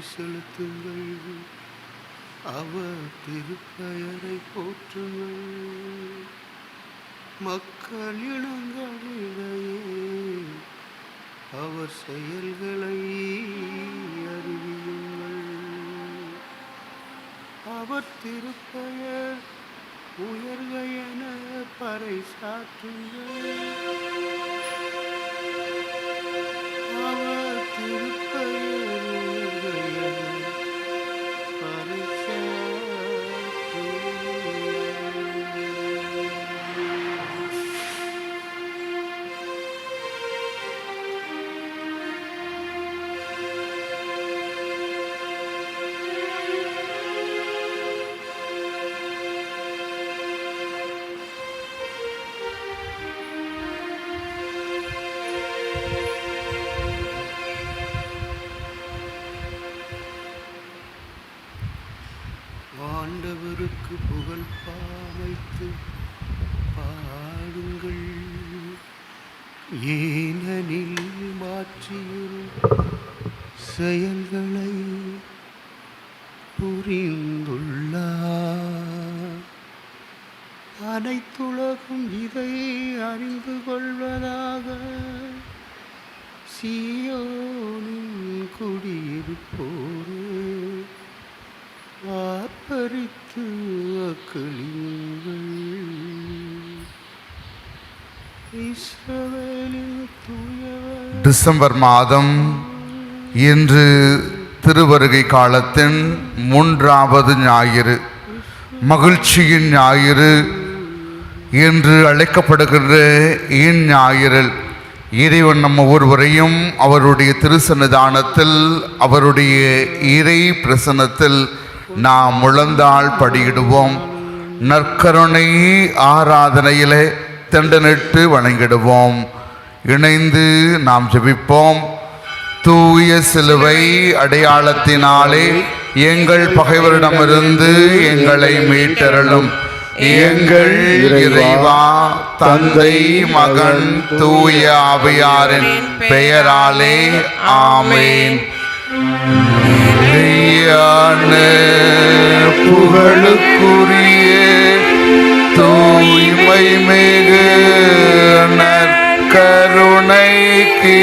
நன்றி செலுத்துங்கள். அவர் திருப்பெயரை போற்றுங்கள். மக்கள் இனங்களிடையே அவர் செயல்களை அறிவியுங்கள். அவர் திருப்பெயர் உயர்க என பறைசாற்றுங்கள் அவர் திரு செயல்களை புரிந்துள்ளார். அனைத்துலகும் இதை அறிந்து கொள்வதாக சியோனின் குடியிருப்போரே ஆர்ப்பரித்து அக்களியுங்கள். இஸ்ரவேலின் தூயவர் டிசம்பர் மாதம் இன்று திருவருகை காலத்தின் மூன்றாவது ஞாயிறு மகிழ்ச்சியின் ஞாயிறு என்று அழைக்கப்படுகின்ற இந்ஞாயிறில் இறைவன் நம்ம ஒருவரையும் அவருடைய திருசன்னிதானத்தில் அவருடைய இறை பிரசனத்தில் நாம் முழந்தாள் படியிடுவோம். நற்கருணை ஆராதனையிலே தண்டனிட்டு வணங்கிடுவோம். இணைந்து நாம் ஜெபிப்போம். தூய சிலுவை அடையாளத்தினாலே எங்கள் பகைவரிடமிருந்து எங்களை மீட்டருளும். எங்கள் இறைவா தந்தை மகன் தூய அவையாரின் பெயராலே ஆமேன். புகழுக்குரிய தூய்மை மிகு நற்கருணைக்கு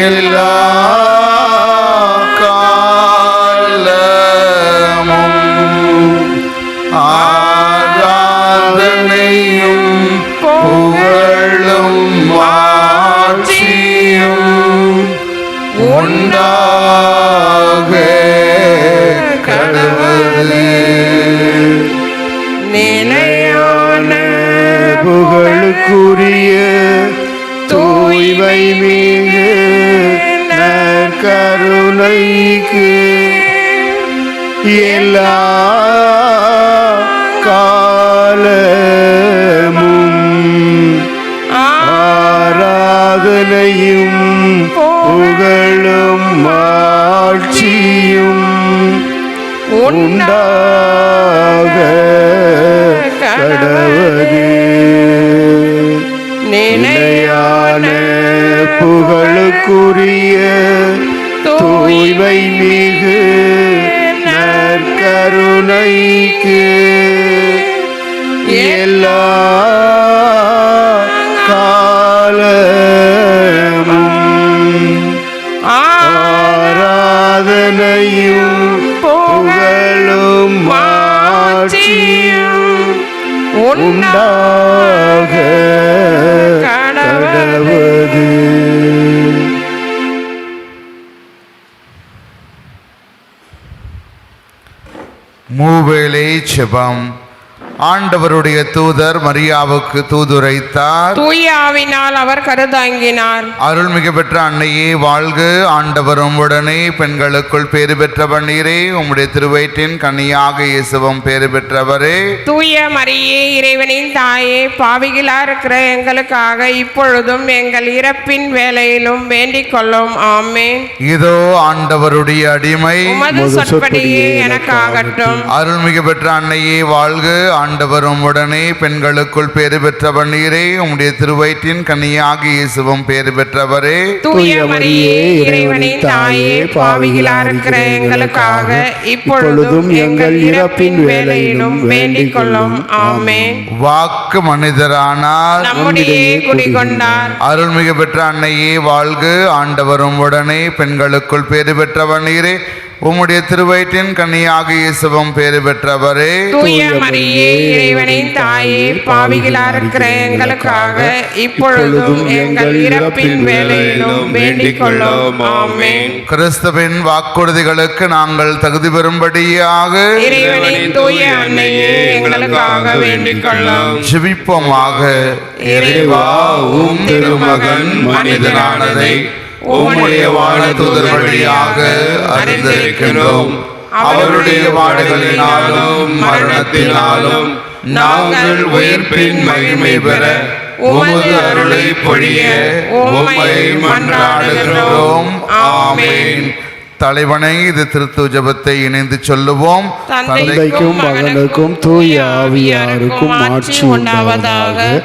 எல்லா எல்லா காலமும் ஆராதனையும் புகழும் ஆட்சியும் உண்டாக கடவுளே. நிலையான புகழுக்குரிய தூய்மை மிகு மூவேளை செபம் ஆண்டவருடைய தூதர் மரியாவுக்கு தூதுரைத்தார். தூய ஆவினால் அவர் கருதாங்கினார். அருள்மிகு பெற்ற அன்னையே வாழ்க. ஆண்டவரும் உடனே பெண்களுக்குள் பேறு பெற்றவர் நீரே உம்முடைய திருவயிற்றின் கன்னியாக இயேசுவும் பேறு பெற்றவரே. தூய மரியே இறைவனின் தாயே பாவிகளா இருக்கிற எங்களுக்காக இப்பொழுதும் எங்கள் இறப்பின் வேலையிலும் வேண்டிக் கொள்ளும். ஆமேன். இதோ ஆண்டவருடைய அடிமை. சொற்படியே எனக்காகட்டும். அருள்மிகு பெற்ற அன்னையே வாழ்க. ஆண்டவரும் உடனே பெண்களுக்குள் பேறு பெற்றவர் நீரே. உம்முடைய திருவயிற்றின் கன்னியாக இயேசுவும் பேறு பெற்றவரே. தூய பாவிகளா இருக்கிற எங்களுக்காக இப்பொழுதும் எங்கள் இறப்பின் வேலையிலும் வேண்டிக் கொள்ளும் ஆமேன். வாக்கு மனிதரானார். நம்முடைய குடிகொண்டார். அருள்மிகு பெற்ற அன்னையே வாழ்க. ஆண்டவரும் உடனே பெண்களுக்குள் பேறு பெற்றவர் நீரே. உம்முடைய திருவயிற்றின் கன்னியாக இயேசுவும் பேறு பெற்றவரே. தூய மரியே இறைவனின் தாயே பாவிகளா இருக்கிற எங்களுக்காக இப்பொழுதும் எங்கள் இறப்பின் வேலையிலும் வேண்டிக் கொள்ளும் ஆமேன். கிறிஸ்துவின் வாக்குறுதிகளுக்கு நாங்கள் தகுதி பெறும்படியாக இறைவனின் தூய அன்னையே எங்களுக்காக வேண்டிக் கொள்ளும் ஜெபிப்போமாக. இறைவா உம் திருமகன் மனிதனானதை உம்முடைய வானதூதர் வழியாக அறிந்திருக்கிறோம். அவருடைய பாடுகளினாலும் மரணத்தினாலும் நாங்கள் உயிர்ப்பின் மகிமை பெற உமது அருளை பொழிய உம்மை மன்றாடுகிறோம். ஆமென். தலைவனை இது திருத்து ஜெபத்தை இணைந்து சொல்லுவோம். தந்தைக்கும் மகனுக்கும் தூய ஆவியாருக்கும் ஆட்சி உண்டாவதாக.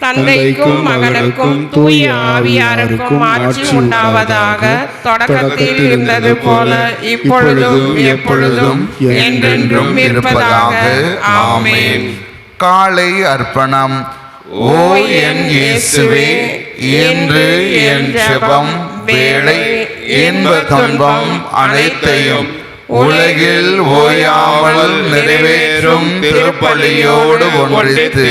தந்தைக்கும் மகனுக்கும் தூய ஆவியாருக்கும் ஆட்சி உண்டாவதாக தொடக்கத்தில் இருந்தது போல இப்பொழுதும் எப்பொழுதும் என்றென்றும் இருப்பதாக ஆமென். காலை அர்ப்பணம். ஓ என் இயேசுவே என்று என் ஜெபம் வேளை இன்ப துன்பம் அனைத்தையும் உலகில் ஓயாமல் நிறைவேறும் திருப்பலியோடு ஒன்றித்து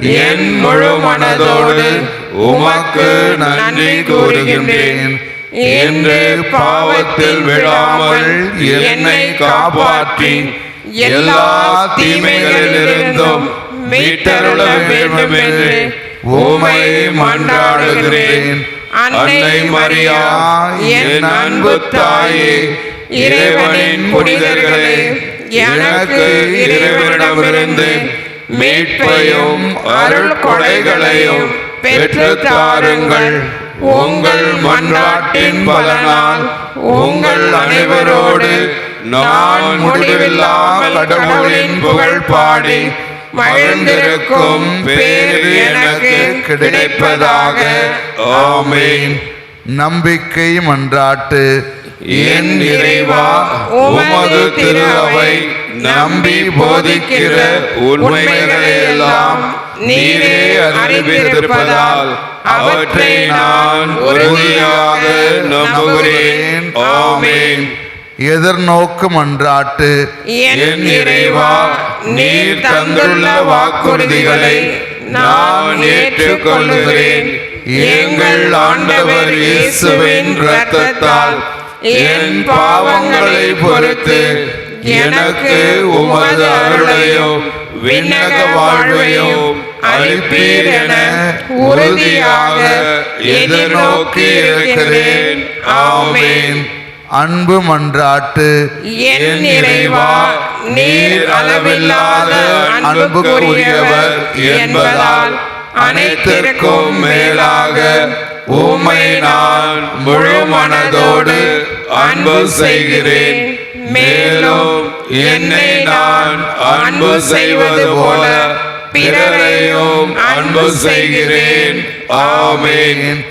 என் முழு மனதோடு உமக்கு நன்றி கூறுகின்றேன். என்று பாவத்தில் விழாமல் என்னை காப்பாற்றி எல்லா தீமைகளிலிருந்தும் மீட்டருள வேண்டும் என்று உமை மன்றாடுகிறேன். அன்னை மரியா என் அன்பு தாயே இறைவனின் புனிதர்களே எனக்கு இறைவனிடமிருந்து மீட்பையும் அருள் கொடைகளையும் பெற்று தாருங்கள் உங்கள் மன்றாட்டின் பலனால் உங்கள் அனைவரோடு நான் முடிவில்லாமல் கடவுளின் புகழ் பாடி மகிழ்ந்திருக்கும் எனக்கு கிடைப்பதாக. ஆமேன். நம்பிக்கை மன்றாட்டு. என் இறைவா உமது திரு அவை நம்பி போதிக்கிற உண்மைகளை எல்லாம் நீரே அறிவித்திருப்பதால் அவற்றை நான் உறுதியாக நம்புகிறேன். ஆமேன். எதிர்நோக்கு மன்றாட்டு என் இறைவா நீர் தந்துள்ள வாக்குறுதிகளை நான் ஏற்றுக்கொள்கிறேன் எங்கள் ஆண்டவர் இயேசுவின் இரத்தத்தால் என் பாவங்களை பொறுத்து எனக்கு உமது அருளை வாழ்வையும் விண்ணக வாழ்வையும் அளிப்பீர் என உறுதியாக எதிர்நோக்கி இருக்கிறேன். ஆமென். அன்பு மன்றாட்டு. என் இறைவா நீர் அளவில்லாத அன்புக்குரியவர் என்பதால் அனைத்திற்கும் மேலாக உம்மை நான் முழு மனதோடு அன்பு செய்கிறேன். மேலும் என்னை நான் அன்பு செய்வது போல பிறரையும் அன்பு செய்கிறேன். ஆமென்.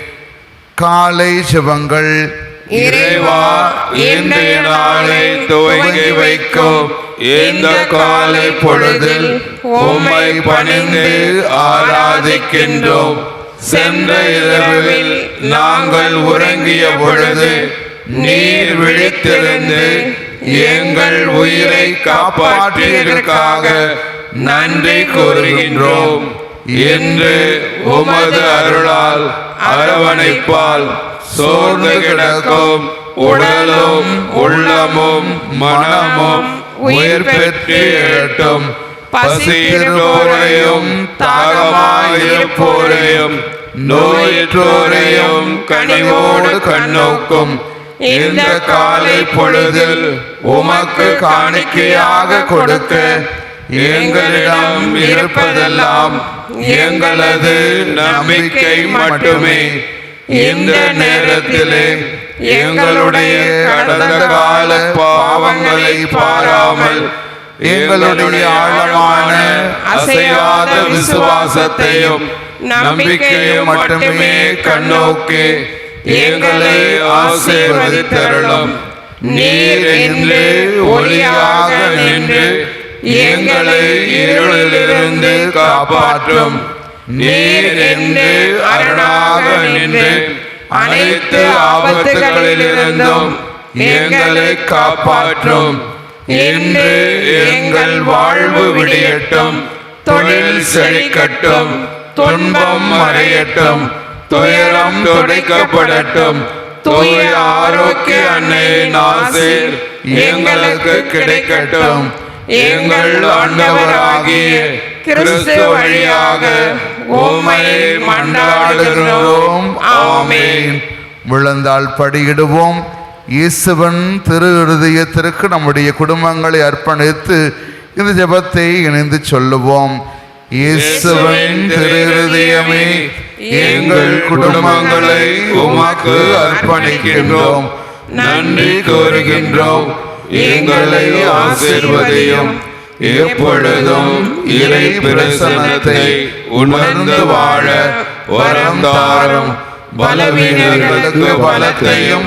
காலை சிவங்கள் இறைவா இன்றைய நாளை துவங்கி வைக்கும். இந்த காலை பொழுதில் உம்மை பணிந்து ஆராதிக்கின்றோம். சென்ற இரவில் நாங்கள் உறங்கிய பொழுது நீர் விழித்திருந்து எங்கள் உயிரை காப்பாற்றியதற்காக நன்றி கூறுகின்றோம். என்று உமது அருளால் அரவணைப்பால் சோர்ந்து கிடக்கும் உடலும் உள்ளமும் மனமும் உயிர் பெற்று எழட்டும். பசித்தோரையும் தாகமாயிருப்போரையும் நோயிற்றோரையும் கனிவோடு கண்ணோக்கும். இந்த காலை பொழுதில் உமக்கு காணிக்கையாக கொடுக்க எங்களிடம் இருப்பதெல்லாம் எங்களது நம்பிக்கை மட்டுமே. இந்த நேரத்திலே எங்களுடைய கடந்த கால பாவங்களை பாராமல் எங்களுடைய ஆழமான அசையாத விசுவாசத்தையும் நம்பிக்கையும் மட்டுமே கண்ணோக்கி எங்களை ஆசீர்வதித்தருளும். நீர் என்று ஒளியாக நின்று எங்களை இருளிலிருந்து காப்பாற்றும். நீர் என்று அரணாக நின்று அனைத்து ஆபத்துகளிலிருந்தும் எங்களை காப்பாற்றும். இன்று எங்கள் வாழ்வு விடியட்டும். தொழில் செழிக்கட்டும். துன்பம் மறையட்டும். துயரம் துடைக்கப்படட்டும். தூய ஆரோக்கிய அன்னையின் ஆசீர் எங்களுக்கு கிடைக்கட்டும். எங்கள் ஆண்டவராகிய கிறிஸ்து வழியாக ஓமை மன்றாடுகிறோம். ஆமேன். விழுந்தால் படியிடுவோம். இயேசுவன் திரு இருதயத்திற்கு நம்முடைய குடும்பங்களை அர்ப்பணித்து இந்த ஜெபத்தை இணைந்து சொல்லுவோம். இயேசுவன் திரு இருதயமே எங்கள் குடும்பங்களை உமக்கு அர்ப்பணிக்கின்றோம். நன்றி கோருகின்றோம் எங்களை ஆசிர்வதையும். எப்பொழுதும் இறை பிரசனத்தை உணர்ந்து வாழ வரம் தாரும் பலவீனர்களுக்கு பலத்தையும்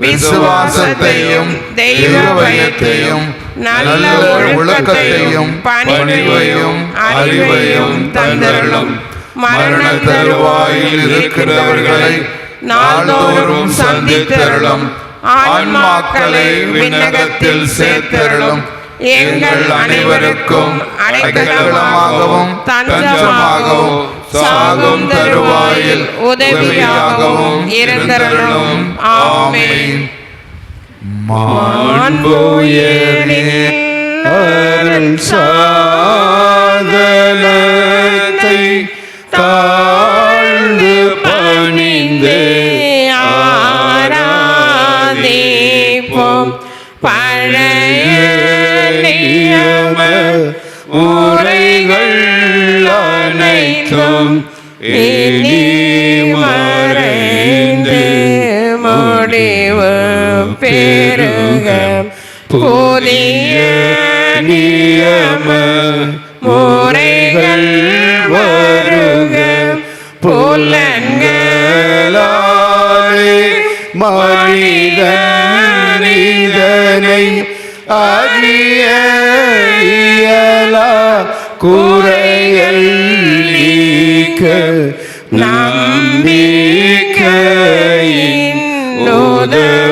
விசுவாசத்தையும் தெய்வ பயத்தையும் நல்ல ஒழுக்கத்தையும் பணிவையும் அறிவையும் தந்தரலும் மரண தருவாயில் இருக்கிறவர்களை நாள்தோறும் சந்தித்தருளும். ஆன்மாக்களை விண்ணகத்தில் சேர்த்தருளும். எங்கள் அனைவருக்கும் அடைக்கலமாகவும் தஞ்சமாகவும் சாகும் தருவாயில் உதவியாகவும் இருந்தருளும். ஆமென். அருள் சாதனத்தை தாழ்ந்து பணிந்து ஆராதிப்போம். பழைய நியம உரைகள் அனைத்தும் இனி மறைந்து முடிவு பெருக புதிய நியம முறைகள் வருக. புலன்களாலே மனிதனை இதனை நம்பிக்கை நம்பிக்கையின் உதவி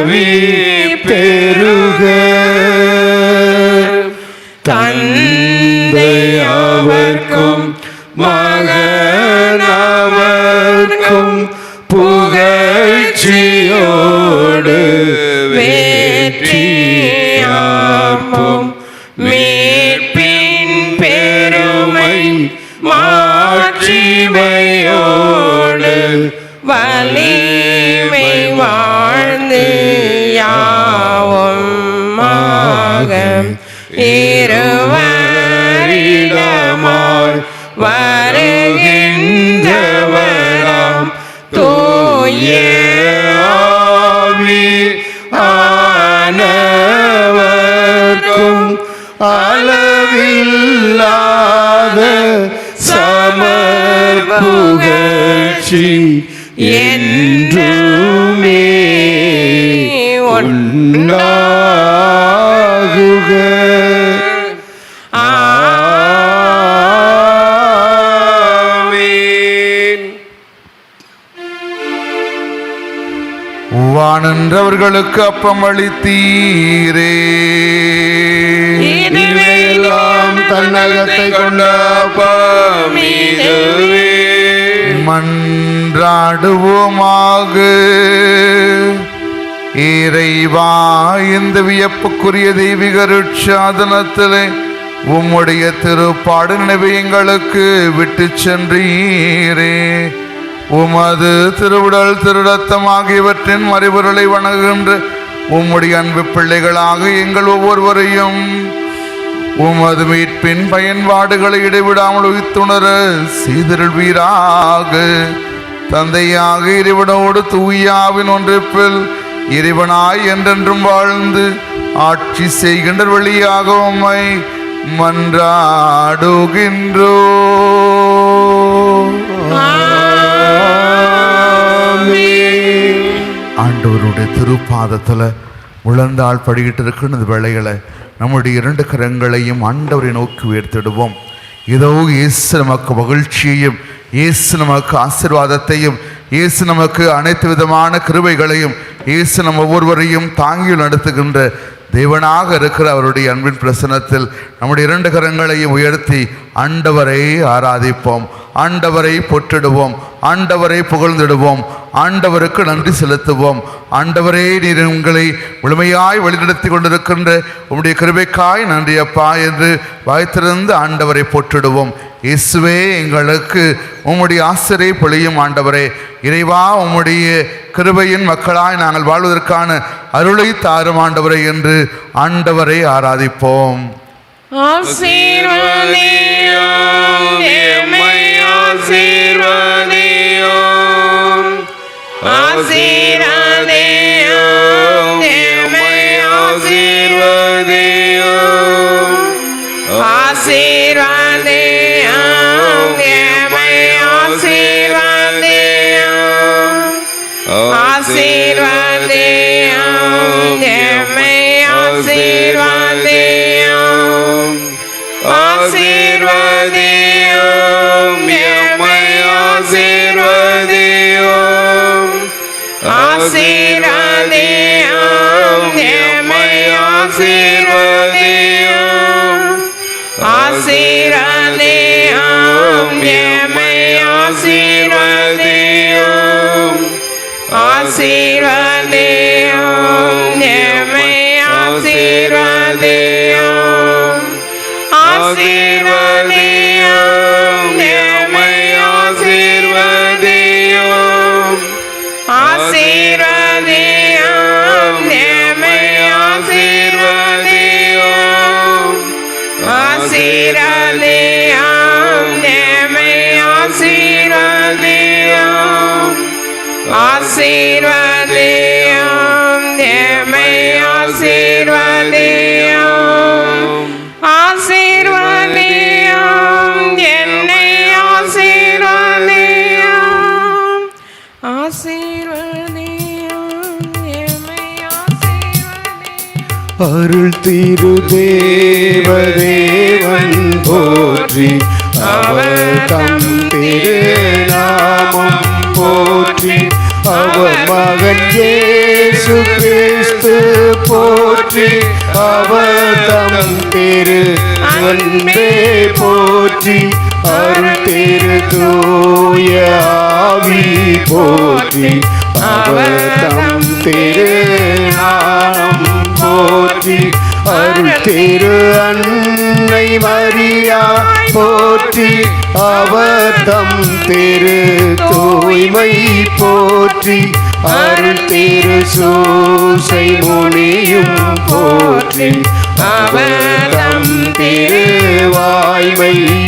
வருகின்றவராம். தூயாவி ஆனவர்க்கும் அளவில்லாத சமர்புகழ்ச்சி என்றுமே ஒன்றாகுகள் வானன்றவர்களுக்கு அப்பம் அளித்தீரே. இவையெல்லாம் தன்னகத்தை கொண்ட அப்பம். மன்றாடுவோமாக. இறைவா இந்த வியப்புக்குரிய தெய்வீக ருட்சாதனத்திலே உம்முடைய திருப்பாடு நினைவை எங்களுக்கு விட்டு சென்றீரே. உமது திருவிடல் திருடத்தம் ஆகியவற்றின் மறைபொருளை வணங்குகின்ற உம்முடைய அன்பு பிள்ளைகளாக எங்கள் ஒவ்வொருவரையும். உமது மீட்பின் பயன்பாடுகளை இடைவிடாமல் உயிர்த்துணர செய்திருள்வீராக. தந்தையாக இறைவனோடு தூயாவின் ஒன்றிப்பில் இறைவனாய் என்றென்றும் வாழ்ந்து ஆட்சி செய்கின்ற வழியாக உம்மை மன்றாடுகின்றோ ஆண்டவருடைய திருப்பாதத்தில் உழந்தாள் படிக்கிட்டு இருக்கிற இந்த நம்முடைய இரண்டு கரங்களையும் ஆண்டவரை நோக்கி உயர்த்திடுவோம். இதோ இயேசு நமக்கு மகிழ்ச்சியையும் இயேசு நமக்கு ஆசீர்வாதத்தையும் இயேசு நமக்கு அனைத்து விதமான கிருபைகளையும் இயேசு நம் ஒவ்வொருவரையும் தாங்கி நடத்துகின்ற தேவனாக இருக்கிற அவருடைய அன்பின் பிரசனத்தில் நம்முடைய இரண்டு கரங்களையும் உயர்த்தி ஆண்டவரை ஆராதிப்போம். ஆண்டவரை பொற்றிடுவோம் ஆண்டவரை புகழ்ந்திடுவோம் ஆண்டவருக்கு நன்றி செலுத்துவோம். ஆண்டவரே நீர் உங்களை முழுமையாய் வழிநடத்தி கொண்டிருக்கின்ற உம்முடைய கிருபைக்காய் நன்றி அப்பா என்று வாய்த்திருந்து ஆண்டவரை போற்றிடுவோம். இயேசுவே எங்களுக்கு உம்முடைய ஆசிரியை பொழியும் ஆண்டவரே. இறைவா உம்முடைய கிருபையின் மக்களாய் நாங்கள் வாழ்வதற்கான அருளை தாரும் ஆண்டவரை என்று ஆண்டவரை ஆராதிப்போம். ஆசீர்வாதே ஆசீர்வதியும் ஆசீர்வதியும் எம்மை ஆசீர்வதியும் ஆசீர்வதியும் எம்மை ஆசீர்வதியும் ஆசீர்வதியும் எம்மை ஆசீர்வதியும் ஆசீர்வதியும் See Zero. ஆசீர்வாதே ஓம் தேவை ஆசீர்வாதே ஓம் ஆசீர்வாதே ஓம் என்னை ஆசீர்வாதே ஓம் ஆசீர்வாதே ஓம் என்னை ஆசீர்வாதே அருள் தீரு தேவதேவன் போற்றி அவர் தம் இயேசு கிறிஸ்து போற்றி அவதம் திரு அன்பே போற்றி அருள் திரு தூய போற்றி அவதம் திரு நாமம் போற்றி அருள் திரு அன்னை மரியா போற்றி அவதம் திரு தூய்மை போற்றி அருள் திரு சூசை முனியும் போற்றி அவர் தம்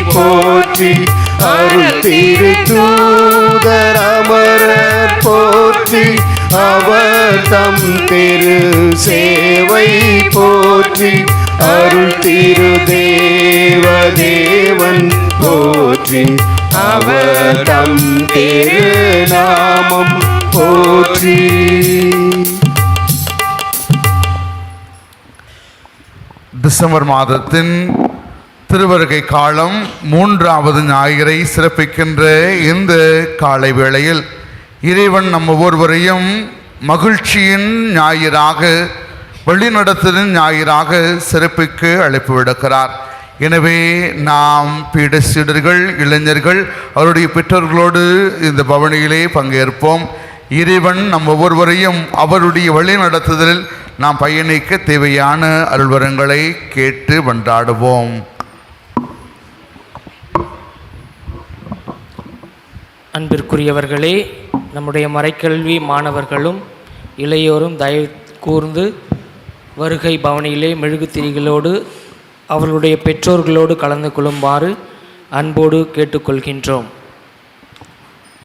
போற்றி அருள் திரு தூதர் அமரர் போற்றி அவர் தம் திரு சேவை போற்றி அருள் திரு தேவ தேவன் போற்றி அவர் தம் திரு நாமம் போற்றி. டிசம்பர் மாதத்தின் திருவருகை காலம் மூன்றாவது ஞாயிறை சிறப்பிக்கின்ற இந்த காலை வேளையில் இறைவன் நம்ம ஒவ்வொருவரையும் மகிழ்ச்சியின் ஞாயிறாக வழிநடத்தலின் ஞாயிறாக சிறப்பிக்க அழைப்பு விடுக்கிறார் எனவே நாம் பீட சீடர்கள் இளைஞர்கள் அவருடைய பெற்றோர்களோடு இந்த பவனியிலே பங்கேற்போம். இறைவன் நம் ஒவ்வொருவரையும் அவருடைய வழி நடத்துதலில் நாம் பயணிக்க தேவையான அருள்வரங்களை கேட்டு வண்டாடுவோம். அன்பிற்குரியவர்களே நம்முடைய மறைக்கல்வி மாணவர்களும் இளையோரும் தயவு கூர்ந்து வருகை பவனியிலே மெழுகுத்திரிகளோடு அவர்களுடைய பெற்றோர்களோடு கலந்து கொள்ளுமாறு அன்போடு கேட்டுக்கொள்கின்றோம்.